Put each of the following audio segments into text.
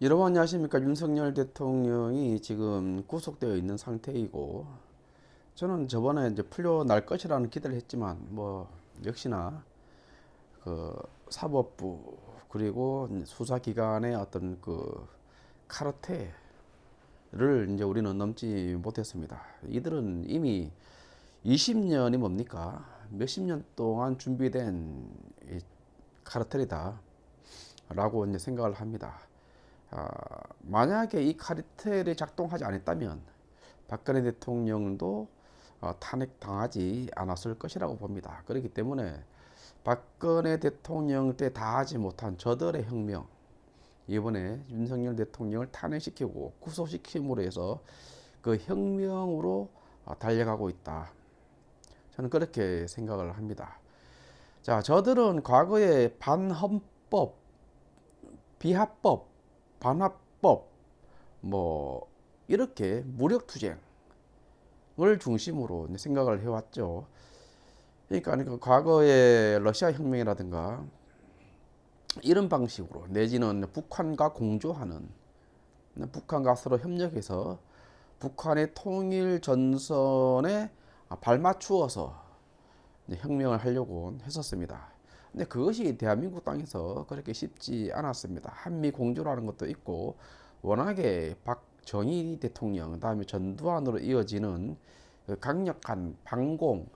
여러분 안녕하십니까 윤석열 대통령이 지금 구속되어 있는 상태이고 저는 저번에 이제 풀려날 것이라는 기대를 했지만 뭐 역시나 그 사법부 그리고 수사기관의 어떤 그 카르텔을 이제 우리는 넘지 못했습니다. 이들은 이미 20년이 뭡니까 몇십 년 동안 준비된 이 카르텔이다. 라고 이제 생각을 합니다. 아, 만약에 이 카르텔이 작동하지 않았다면 박근혜 대통령도 어, 탄핵 당하지 않았을 것이라고 봅니다. 그렇기 때문에 박근혜 대통령 때 다 하지 못한 저들의 혁명 이번에 윤석열 대통령을 탄핵시키고 구속시킴으로 해서 그 혁명으로 어, 달려가고 있다. 저는 그렇게 생각을 합니다. 자, 저들은 과거에 반헌법, 비합법, 반합법, 뭐 이렇게 무력 투쟁을 중심으로 생각을 해왔죠. 그러니까 그 과거의 러시아 혁명이라든가 이런 방식으로 내지는 북한과 공조하는 북한과 서로 협력해서 북한의 통일 전선에 발맞추어서 혁명을 하려고 했었습니다. 근데 그것이 대한민국 땅에서 그렇게 쉽지 않았습니다. 한미 공조라는 것도 있고 워낙에 박정희 대통령 그다음에 전두환으로 이어지는 그 강력한 반공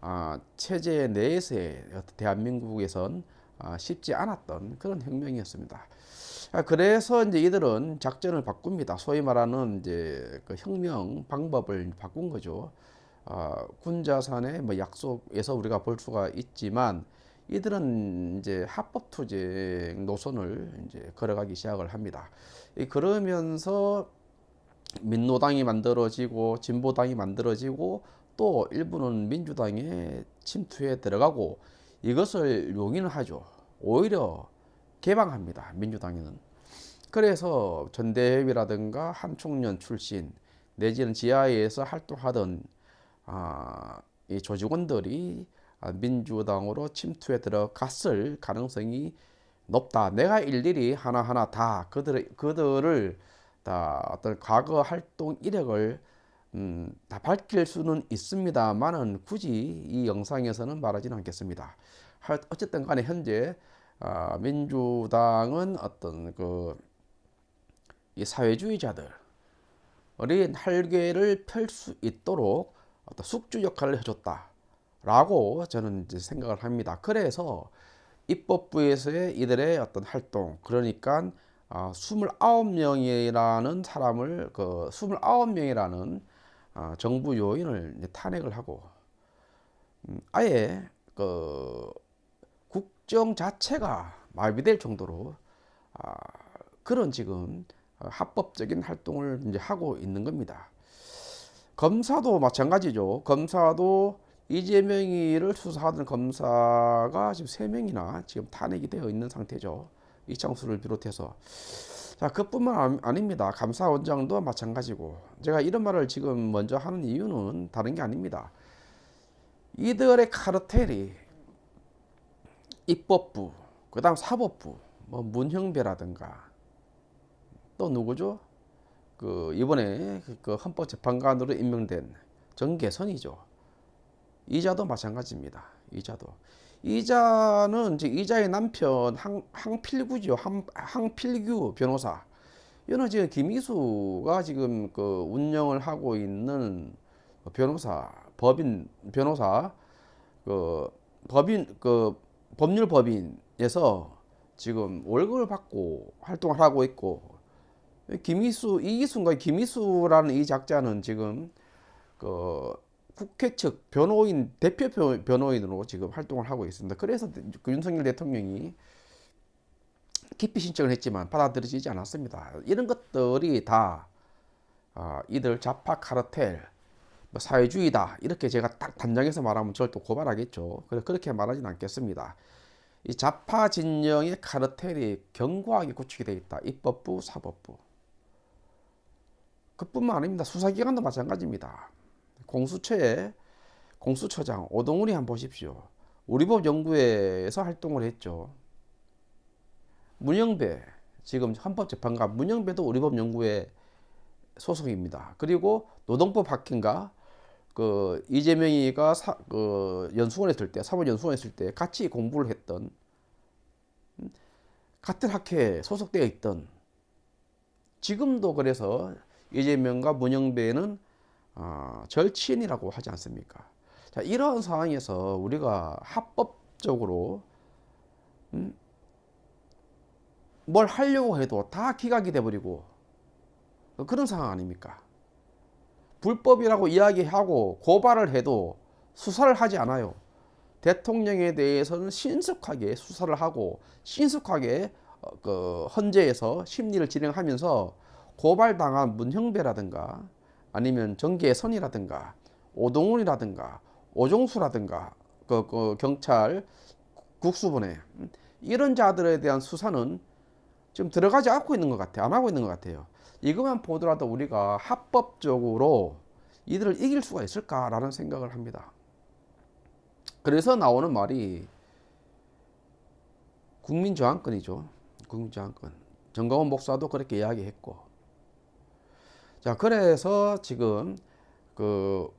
아, 체제 내에서의 대한민국에선 아, 쉽지 않았던 그런 혁명이었습니다. 아, 그래서 이제 이들은 작전을 바꿉니다. 소위 말하는 이제 그 혁명 방법을 바꾼 거죠. 아, 군자산의 뭐 약속에서 우리가 볼 수가 있지만 이들은 이제 합법 투쟁 노선을 이제 걸어가기 시작을 합니다. 이 그러면서 민노당이 만들어지고 진보당이 만들어지고 또 일부는 민주당의 침투에 들어가고 이것을 용인을 하죠. 오히려 개방합니다. 민주당에는. 그래서 전대회라든가 한총련 출신 내지는 지하에서 활동하던 아, 이 조직원들이 아, 민주당으로 침투에 들어갔을 가능성이 높다. 내가 일일이 하나하나 다 그들 그들을 다 어떤 과거 활동 이력을 음, 다 밝힐 수는 있습니다만은 굳이 이 영상에서는 말하지는 않겠습니다. 어쨌든 간에 현재 아, 민주당은 어떤 그 이 사회주의자들 어린 할개를 펼 수 있도록 어떤 숙주 역할을 해줬다 라고 저는 이제 생각을 합니다. 그래서 입법부에서의 이들의 어떤 활동 그러니까 아, 29명이라는 사람을 그 29명이라는 아, 정부 요인을 탄핵을 하고 음, 아예 그 국정 자체가 마비될 정도로 아, 그런 지금 합법적인 활동을 이제 하고 있는 겁니다. 검사도 마찬가지죠. 검사도 이재명이를 수사하던 검사가 지금 세 명이나 지금 탄핵이 되어 있는 상태죠. 이창수를 비롯해서. 자, 그뿐만 아닙니다. 감사원장도 마찬가지고. 제가 이런 말을 지금 먼저 하는 이유는 다른 게 아닙니다. 이들의 카르텔이 입법부, 그다음 사법부, 뭐 문형배라든가 또 누구죠? 그 이번에 그 헌법재판관으로 임명된 정계선이죠. 이자도 마찬가지입니다. 이자도. 이자는 이제 이자의 남편 항, 항필구죠. 항, 항필규 변호사. 이는 지금 김희수가 지금 그 운영을 하고 있는 변호사, 법인 변호사, 그 법인 그 법률 법인에서 지금 월급을 받고 활동을 하고 있고 김희수 이기수인가 김희수라는 이 작자는 지금 그 국회 측 변호인 대표 변호인으로 지금 활동을 하고 있습니다. 그래서 그 윤석열 대통령이 기피 신청을 했지만 받아들여지지 않았습니다. 이런 것들이 다 아, 이들 좌파 카르텔, 뭐 사회주의다 이렇게 제가 딱 단정해서 말하면 저를 또 고발하겠죠. 그래 그렇게 말하지는 않겠습니다. 이 좌파 진영의 카르텔이 견고하게 구축이 되어 있다. 입법부, 사법부. 그뿐만 아닙니다. 수사기관도 마찬가지입니다. 공수처에 공수처장 오동훈이 한번 보십시오. 우리법 연구회에서 활동을 했죠. 문영배 지금 헌법재판관 문영배도 우리법 연구회 소속입니다. 그리고 노동법 학회인가 그 이재명이가 사, 그 연수원에 있을 때 사법 연수원에 있을 때 같이 공부를 했던 음, 같은 학회에 소속되어 있던 지금도 그래서 이재명과 문영배는 어, 절친이라고 하지 않습니까? 자 이러한 상황에서 우리가 합법적으로 음, 뭘 하려고 해도 다 기각이 돼버리고 그런 상황 아닙니까? 불법이라고 이야기하고 고발을 해도 수사를 하지 않아요. 대통령에 대해서는 신속하게 수사를 하고 신속하게 어, 그 헌재에서 심리를 진행하면서 고발당한 문형배라든가 아니면 정계선이라든가 오동훈이라든가 오종수라든가 그, 그 경찰 국수본에 이런 자들에 대한 수사는 지금 들어가지 않고 있는 것 같아요. 안 하고 있는 것 같아요. 이것만 보더라도 우리가 합법적으로 이들을 이길 수가 있을까라는 생각을 합니다. 그래서 나오는 말이 국민저항권이죠. 국민저항권. 정광훈 목사도 그렇게 이야기했고. 자, 그래서 지금 그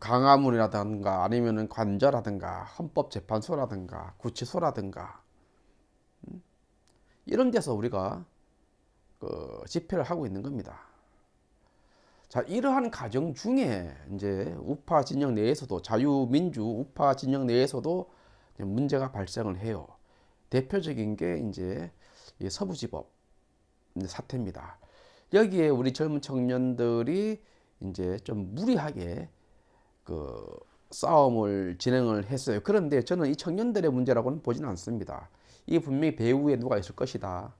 강화문이라든가 아니면은 관저라든가 헌법재판소라든가 구치소라든가 음? 이런 데서 우리가 그 집회를 하고 있는 겁니다. 자, 이러한 과정 중에 이제 우파 진영 내에서도 자유민주 우파 진영 내에서도 문제가 발생을 해요. 대표적인 게 이제 이 서부지법 사태입니다. 여기에 우리 젊은 청년들이 이제 좀 무리하게 그 싸움을 진행을 했어요. 그런데 저는 이 청년들의 문제라고는 보지는 않습니다. 이 분명히 배후에 누가 있을 것이다.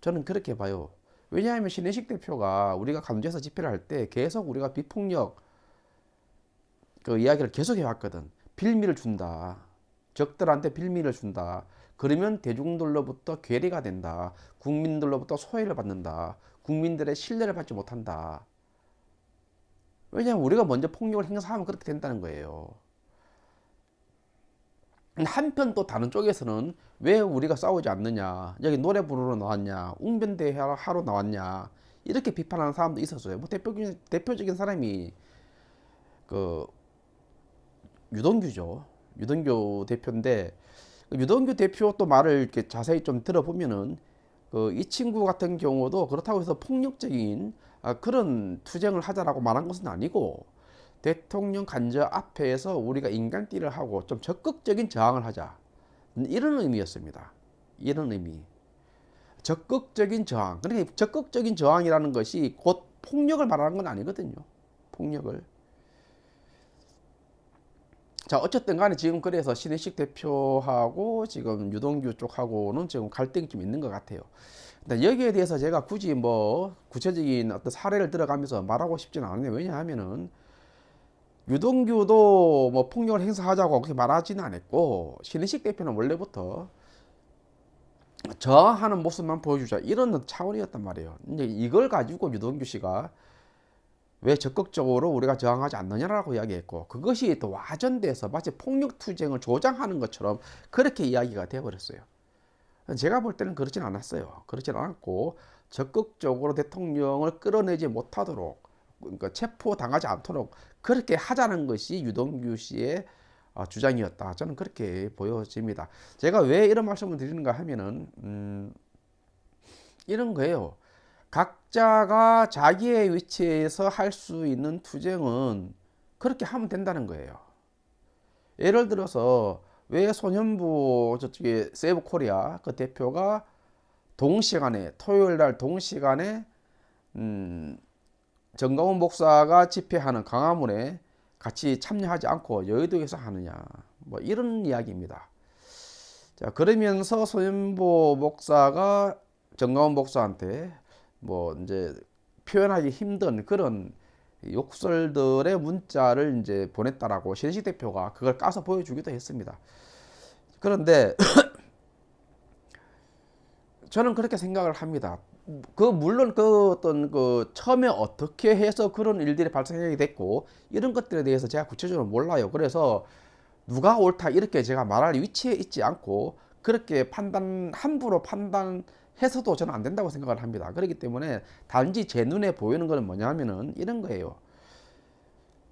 저는 그렇게 봐요. 왜냐하면 신혜식 대표가 우리가 감주에서 집회를 할 때 계속 우리가 비폭력 그 이야기를 계속 해왔거든. 빌미를 준다. 적들한테 빌미를 준다. 그러면 대중들로부터 괴리가 된다. 국민들로부터 소외를 받는다. 국민들의 신뢰를 받지 못한다. 왜냐하면 우리가 먼저 폭력을 행사하면 그렇게 된다는 거예요. 한편 또 다른 쪽에서는 왜 우리가 싸우지 않느냐. 여기 노래 부르러 나왔냐. 웅변대 하러 나왔냐. 이렇게 비판하는 사람도 있었어요. 뭐 대표적인 대표적인 사람이 그 유동규죠. 유동규 대표인데 그 유동규 대표 또 말을 이렇게 자세히 좀 들어보면은 그 이 친구 같은 경우도 그렇다고 해서 폭력적인 아, 그런 투쟁을 하자라고 말한 것은 아니고 대통령 간저 앞에서 우리가 인간띠를 하고 좀 적극적인 저항을 하자. 이런 의미였습니다. 이런 의미. 적극적인 저항. 그러니까 적극적인 저항이라는 것이 곧 폭력을 말하는 건 아니거든요. 폭력을. 자, 어쨌든 간에 지금 그래서 신혜식 대표하고 지금 유동규 쪽하고는 지금 갈등이 좀 있는 것 같아요. 근데 여기에 대해서 제가 굳이 뭐 구체적인 어떤 사례를 들어가면서 말하고 싶지는 않네요. 왜냐하면은 유동규도 뭐 폭력을 행사하자고 그렇게 말하지는 않았고 신인식 대표는 원래부터 저항하는 모습만 보여주자 이런 차원이었단 말이에요. 이제 이걸 가지고 유동규 씨가 왜 적극적으로 우리가 저항하지 않느냐라고 이야기했고 그것이 또 와전돼서 마치 폭력 투쟁을 조장하는 것처럼 그렇게 이야기가 되어버렸어요. 제가 볼 때는 그렇진 않았어요. 그렇진 않았고 적극적으로 대통령을 끌어내지 못하도록 그러니까 체포 당하지 않도록 그렇게 하자는 것이 유동규 씨의 어, 주장이었다. 저는 그렇게 보여집니다. 제가 왜 이런 말씀을 드리는가 하면은 음, 이런 거예요. 각자가 자기의 위치에서 할 수 있는 투쟁은 그렇게 하면 된다는 거예요. 예를 들어서 왜 소년부 저쪽에 세이브 코리아 그 대표가 동시간에 토요일 날 동시간에 음, 정강훈 목사가 집회하는 강화문에 같이 참여하지 않고 여의도에서 하느냐 뭐 이런 이야기입니다. 자 그러면서 소연보 목사가 정강훈 목사한테 뭐 이제 표현하기 힘든 그런 욕설들의 문자를 이제 보냈다라고 신식 대표가 그걸 까서 보여주기도 했습니다. 그런데 저는 그렇게 생각을 합니다. 그 물론 그 어떤 그 처음에 어떻게 해서 그런 일들이 발생하게 됐고 이런 것들에 대해서 제가 구체적으로 몰라요. 그래서 누가 옳다 이렇게 제가 말할 위치에 있지 않고 그렇게 판단 함부로 판단 해 해서도 저는 안 된다고 생각을 합니다. 그렇기 때문에 단지 제 눈에 보이는 것은 뭐냐면은 이런 거예요.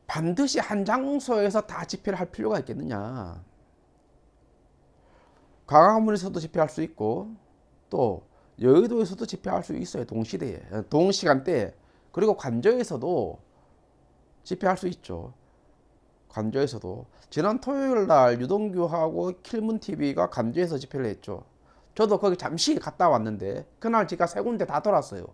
반드시 한 장소에서 다 집회를 할 필요가 있겠느냐. 광화문에서도 집회할 수 있고 또 여의도에서도 집회할 수 있어요. 동시대에 동시간대 그리고 관저에서도 집회할 수 있죠. 관저에서도 지난 토요일 날 유동규하고 킬문 TV가 관저에서 집회를 했죠. 저도 거기 잠시 갔다 왔는데 그날 제가 세 군데 다 돌았어요.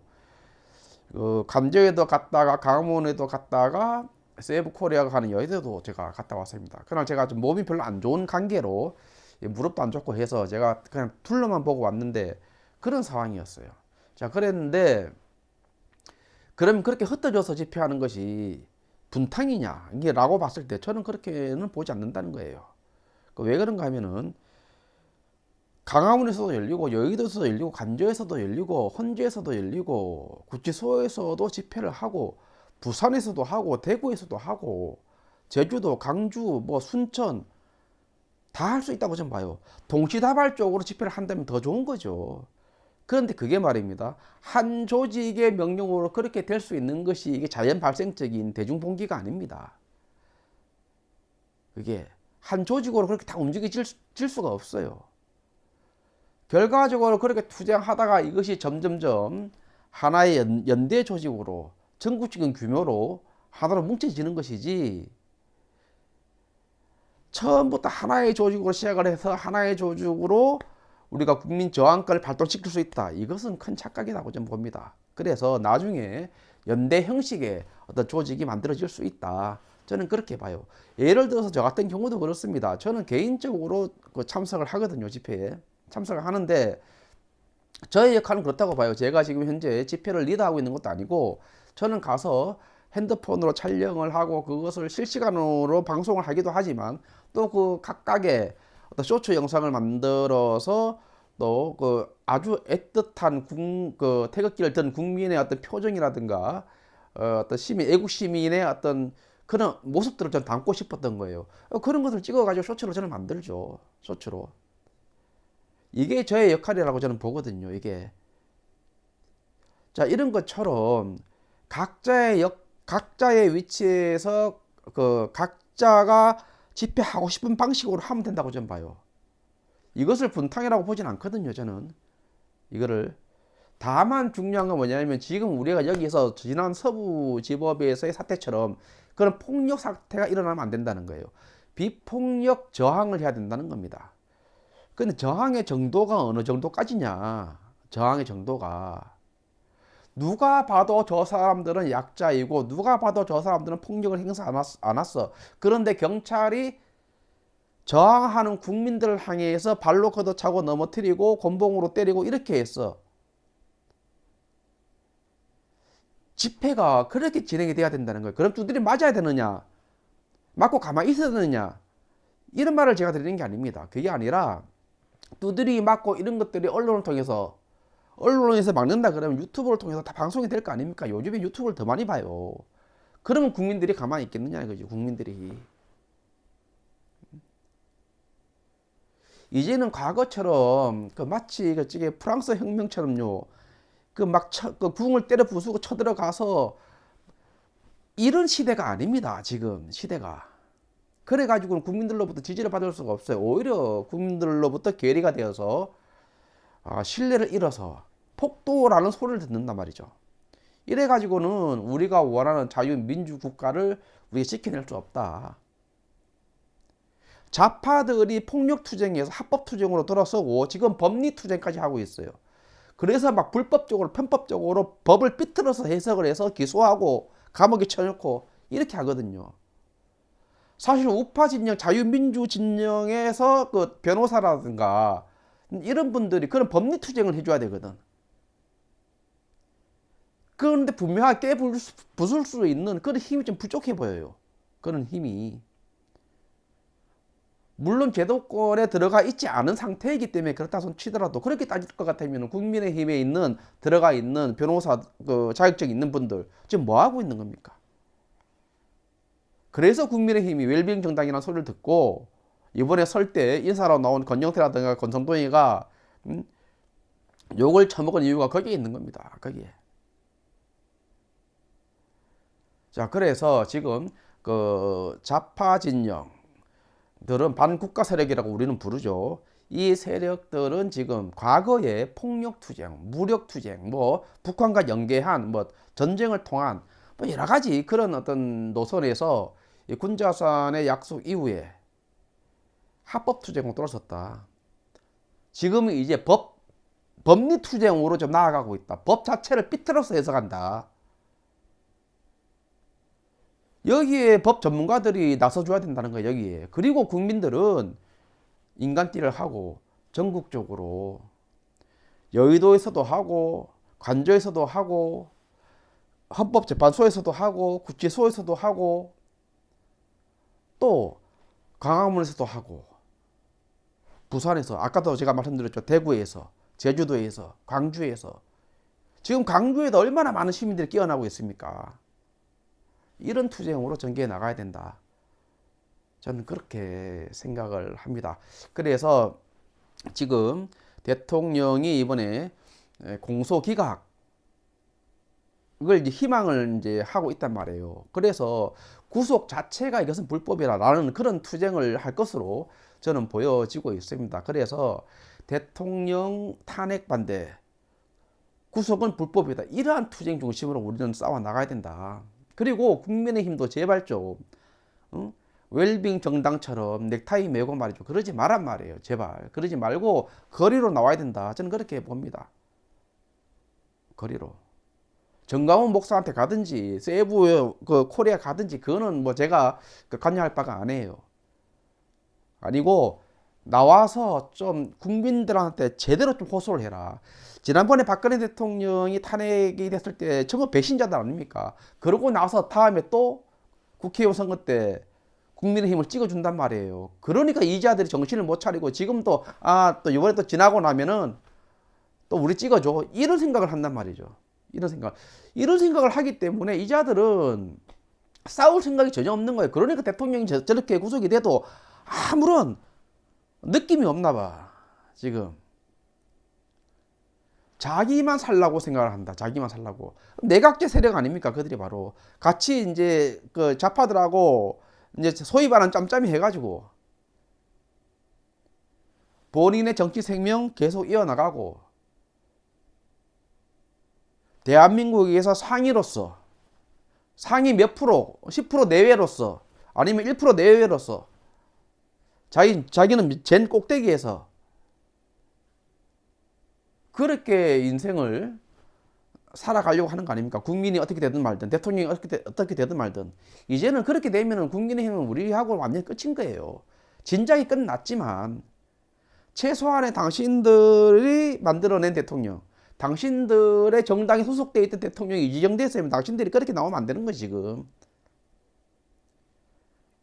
그 관저에도 갔다가 강원에도 갔다가 세이브 코리아가 가는 여의도도 제가 갔다 왔습니다. 그날 제가 좀 몸이 별로 안 좋은 관계로 무릎도 안 좋고 해서 제가 그냥 둘러만 보고 왔는데 그런 상황이었어요. 자, 그랬는데 그럼 그렇게 흩어져서 집회하는 것이 분탕이냐 이게 라고 봤을 때 저는 그렇게는 보지 않는다는 거예요. 그왜 그런가 하면은 강화문에서도 열리고 여의도에서도 열리고 간저에서도 열리고 헌재에서도 열리고 구치소에서도 집회를 하고 부산에서도 하고 대구에서도 하고 제주도 강주 뭐 순천 다 할 수 있다고 저는 봐요. 동시다발적으로 집회를 한다면 더 좋은 거죠. 그런데 그게 말입니다. 한 조직의 명령으로 그렇게 될 수 있는 것이 이게 자연 발생적인 대중봉기가 아닙니다. 그게 한 조직으로 그렇게 다 움직여질 수가 없어요. 결과적으로 그렇게 투쟁하다가 이것이 점점점 하나의 연, 연대 조직으로 전국적인 규모로 하나로 뭉쳐지는 것이지 처음부터 하나의 조직으로 시작을 해서 하나의 조직으로 우리가 국민 저항권을 발동시킬 수 있다. 이것은 큰 착각이라고 저는 봅니다. 그래서 나중에 연대 형식의 어떤 조직이 만들어질 수 있다. 저는 그렇게 봐요. 예를 들어서 저 같은 경우도 그렇습니다. 저는 개인적으로 그 참석을 하거든요, 집회에. 참석을 하는데 저의 역할은 그렇다고 봐요. 제가 지금 현재 집회를 리드하고 있는 것도 아니고 저는 가서 핸드폰으로 촬영을 하고 그것을 실시간으로 방송을 하기도 하지만 또 그 각각의 어떤 쇼츠 영상을 만들어서 또 그 아주 애틋한 국, 그 태극기를 든 국민의 어떤 표정이라든가 어, 어떤 시민, 애국 시민의 어떤 그런 모습들을 좀 담고 싶었던 거예요. 어, 그런 것을 찍어가지고 쇼츠로 저는 만들죠. 쇼츠로. 이게 저의 역할이라고 저는 보거든요. 이게. 자, 이런 것처럼 각자의 역, 각자의 위치에서 그 각자가 집회하고 싶은 방식으로 하면 된다고 저는 봐요. 이것을 분탕이라고 보진 않거든요, 저는. 이거를. 다만 중요한 건 뭐냐면 지금 우리가 여기서 지난 서부지법에서의 사태처럼 그런 폭력 사태가 일어나면 안 된다는 거예요. 비폭력 저항을 해야 된다는 겁니다. 근데 저항의 정도가 어느 정도까지냐? 저항의 정도가 누가 봐도 저 사람들은 약자이고 누가 봐도 저 사람들은 폭력을 행사 안 왔어. 그런데 경찰이 저항하는 국민들을 향해서 발로 걷어 차고 넘어뜨리고 곤봉으로 때리고 이렇게 했어. 집회가 그렇게 진행이 돼야 된다는 거예요. 그럼 두들이 맞아야 되느냐? 맞고 가만히 있어야 되느냐? 이런 말을 제가 드리는 게 아닙니다. 그게 아니라 두드리 맞고 이런 것들이 언론을 통해서 언론에서 막는다 그러면 유튜브를 통해서 다 방송이 될 거 아닙니까? 요즘에 유튜브를 더 많이 봐요. 그러면 국민들이 가만히 있겠느냐 이거죠. 국민들이. 이제는 과거처럼 그 마치 그 저게 프랑스 혁명처럼요. 그막그 궁을 때려 부수고 쳐들어가서 이런 시대가 아닙니다. 지금 시대가. 그래 가지고는 국민들로부터 지지를 받을 수가 없어요. 오히려 국민들로부터 괴리가 되어서 아, 신뢰를 잃어서 폭도라는 소리를 듣는단 말이죠. 이래 가지고는 우리가 원하는 자유민주 국가를 우리가 지켜낼 수 없다. 좌파들이 폭력 투쟁에서 합법 투쟁으로 돌아서고 지금 법리 투쟁까지 하고 있어요. 그래서 막 불법적으로 편법적으로 법을 삐뚤어서 해석을 해서 기소하고 감옥에 쳐넣고 이렇게 하거든요. 사실 우파 진영, 자유민주 진영에서 그 변호사라든가 이런 분들이 그런 법리 투쟁을 해줘야 되거든. 그런데 분명하게 깨부술 수 있는 그런 힘이 좀 부족해 보여요. 그런 힘이. 물론 제도권에 들어가 있지 않은 상태이기 때문에 그렇다 손 치더라도 그렇게 따질 것 같으면 국민의힘에 있는 들어가 있는 변호사 그 자격증 있는 분들 지금 뭐 하고 있는 겁니까? 그래서 국민의힘이 웰빙 정당이라는 소리를 듣고 이번에 설 때 인사로 나온 권영태라든가 권성동이가 음? 욕을 처먹은 이유가 거기에 있는 겁니다. 거기에. 자, 그래서 지금 그 좌파 진영들은 반국가 세력이라고 우리는 부르죠. 이 세력들은 지금 과거에 폭력 투쟁, 무력 투쟁, 뭐 북한과 연계한 뭐 전쟁을 통한 뭐 여러 가지 그런 어떤 노선에서 이 군자산의 약속 이후에 합법 투쟁으로 돌아섰다. 지금은 이제 법 법리 투쟁으로 좀 나아가고 있다. 법 자체를 삐뚤어서 해석한다. 여기에 법 전문가들이 나서줘야 된다는 거예요. 여기에. 그리고 국민들은 인간띠를 하고 전국적으로 여의도에서도 하고 관저에서도 하고 헌법재판소에서도 하고 구치소에서도 하고 또 광화문에서도 하고 부산에서 아까도 제가 말씀드렸죠 대구에서 제주도에서 광주에서 지금 광주에도 얼마나 많은 시민들이 깨어나고 있습니까? 이런 투쟁으로 전개해 나가야 된다. 저는 그렇게 생각을 합니다. 그래서 지금 대통령이 이번에 공소 기각을 이제 희망을 이제 하고 있단 말이에요. 그래서 구속 자체가 이것은 불법이라는 그런 투쟁을 할 것으로 저는 보여지고 있습니다. 그래서 대통령 탄핵 반대, 구속은 불법이다. 이러한 투쟁 중심으로 우리는 싸워 나가야 된다. 그리고 국민의힘도 제발 좀 응? 웰빙 정당처럼 넥타이 메고 말이죠. 그러지 말란 말이에요. 제발 그러지 말고 거리로 나와야 된다. 저는 그렇게 봅니다. 거리로. 정강훈 목사한테 가든지 세부 그 코리아 가든지 그거는 뭐 제가 그 관여할 바가 아니에요. 아니고 나와서 좀 국민들한테 제대로 좀 호소를 해라. 지난번에 박근혜 대통령이 탄핵이 됐을 때 전부 배신자들 아닙니까? 그러고 나서 다음에 또 국회의원 선거 때 국민의힘을 찍어준단 말이에요. 그러니까 이자들이 정신을 못 차리고 지금도 아또 이번에 또 지나고 나면은 또 우리 찍어줘 이런 생각을 한단 말이죠. 이런 생각 이런 생각을 하기 때문에 이 자들은 싸울 생각이 전혀 없는 거예요. 그러니까 대통령이 저, 저렇게 구속이 돼도 아무런 느낌이 없나 봐. 지금 자기만 살라고 생각을 한다. 자기만 살라고. 내각제 세력 아닙니까? 그들이 바로 같이 이제 그 좌파들하고 이제 소위 말하는 짬짬이 해가지고 본인의 정치 생명 계속 이어나가고 대한민국에서 상위로서 상위 몇 프로, 10% 내외로서 아니면 1% 내외로서 자기 자기는 젠 꼭대기에서 그렇게 인생을 살아가려고 하는 거 아닙니까? 국민이 어떻게 되든 말든 대통령이 어떻게, 되, 어떻게 되든 말든 이제는 그렇게 되면은 국민의힘은 우리하고 완전히 끝인 거예요. 진작이 끝났지만 최소한의 당신들이 만들어낸 대통령, 당신들의 정당에 소속돼 있던 대통령이 이정됐으면 당신들이 그렇게 나오면 안 되는 거지 지금.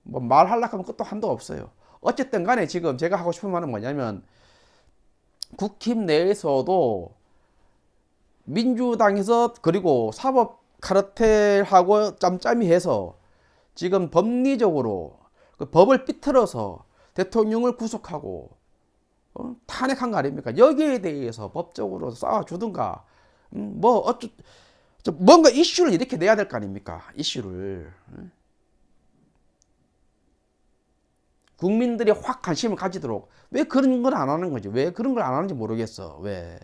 뭐 말하려고 하면 끝도 한도 없어요. 어쨌든 간에 지금 제가 하고 싶은 말은 뭐냐면 국힘 내에서도 민주당에서 그리고 사법 카르텔하고 짬짬이 해서 지금 법리적으로 그 법을 삐틀어서 대통령을 구속하고 어? 탄핵한 거 아닙니까? 여기에 대해서 법적으로 싸워주든가 음, 뭐 어쩌 뭔가 이슈를 이렇게 내야 될 거 아닙니까? 이슈를 국민들이 확 관심을 가지도록 왜 그런 걸 안 하는 거지? 왜 그런 걸 안 하는지 모르겠어. 왜?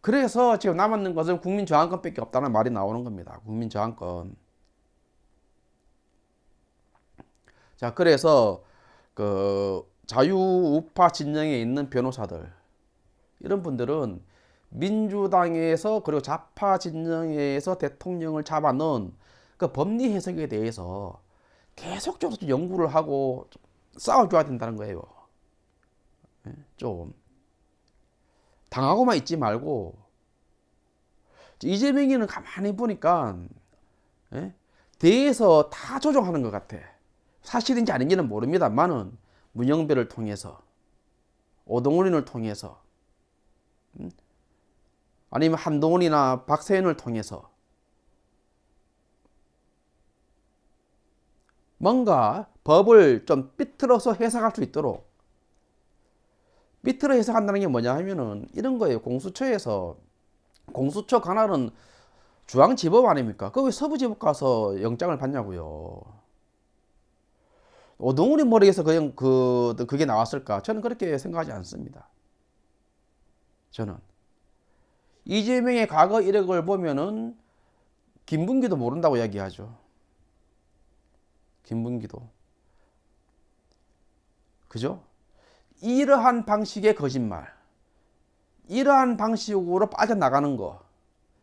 그래서 지금 남았는 것은 국민 저항권밖에 없다는 말이 나오는 겁니다. 국민 저항권. 자, 그래서 그 자유우파 진영에 있는 변호사들 이런 분들은 민주당에서 그리고 좌파 진영에서 대통령을 잡아놓은 그 법리 해석에 대해서 계속적으로 연구를 하고 싸워줘야 된다는 거예요. 예, 좀 당하고만 있지 말고 이재명이는 가만히 보니까 예? 대에서 다 조종하는 것 같아. 사실인지 아닌지는 모릅니다만은 문영배를 통해서 오동훈을 통해서 음? 아니면 한동훈이나 박세현을 통해서 뭔가 법을 좀 삐뚤어서 해석할 수 있도록 밑으로 해석한다는 게 뭐냐 하면은 이런 거예요. 공수처에서 공수처 관할은 중앙지법 아닙니까? 그 왜 서부지법 가서 영장을 받냐고요. 오동훈이 머리에서 그냥 그 그게 나왔을까? 저는 그렇게 생각하지 않습니다. 저는 이재명의 과거 이력을 보면은 김bun기도 모른다고 이야기하죠. 김bun기도 그죠? 이러한 방식의 거짓말, 이러한 방식으로 빠져나가는 거,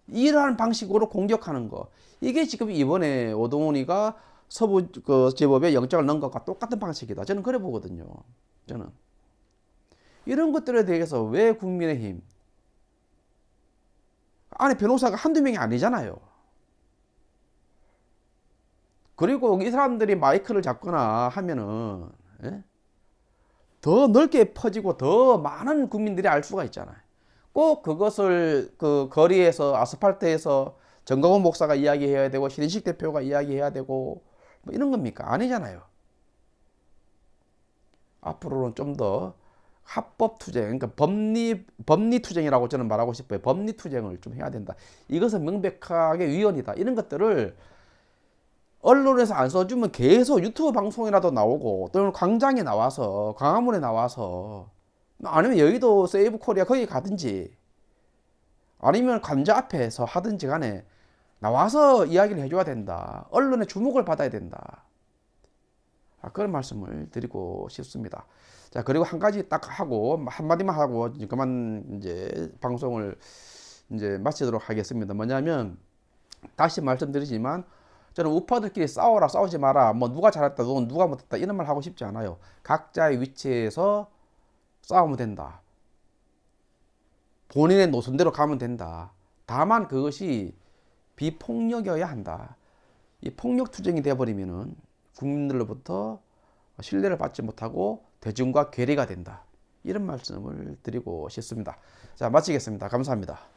이러한 방식으로 공격하는 거, 이게 지금 이번에 오동훈이가 서부 그 제법에 영장을 넣은 것과 똑같은 방식이다. 저는 그래 보거든요. 저는 이런 것들에 대해서 왜 국민의힘 안에 변호사가 한두 명이 아니잖아요. 그리고 이 사람들이 마이크를 잡거나 하면은 예? 더 넓게 퍼지고 더 많은 국민들이 알 수가 있잖아요. 꼭 그것을 그 거리에서 아스팔트에서 정광훈 목사가 이야기해야 되고 신인식 대표가 이야기해야 되고 뭐 이런 겁니까? 아니잖아요. 앞으로는 좀 더 합법 투쟁, 그러니까 법리 법리 투쟁이라고 저는 말하고 싶어요. 법리 투쟁을 좀 해야 된다. 이것은 명백하게 위헌이다. 이런 것들을 언론에서 안 써주면 계속 유튜브 방송이라도 나오고 또는 광장에 나와서 광화문에 나와서 아니면 여의도 세이브 코리아 거기 가든지 아니면 감자 앞에서 하든지 간에 나와서 이야기를 해줘야 된다. 언론의 주목을 받아야 된다. 아, 그런 말씀을 드리고 싶습니다. 자, 그리고 한 가지 딱 하고, 한마디만 하고, 그만 이제 방송을 이제 마치도록 하겠습니다. 뭐냐면, 다시 말씀드리지만, 저는 우파들끼리 싸워라, 싸우지 마라, 뭐 누가 잘했다, 누가 못했다, 이런 말 하고 싶지 않아요. 각자의 위치에서 싸우면 된다. 본인의 노선대로 가면 된다. 다만 그것이 비폭력이어야 한다. 이 폭력 투쟁이 되어버리면은 국민들로부터 신뢰를 받지 못하고 대중과 괴리가 된다. 이런 말씀을 드리고 싶습니다. 자, 마치겠습니다. 감사합니다.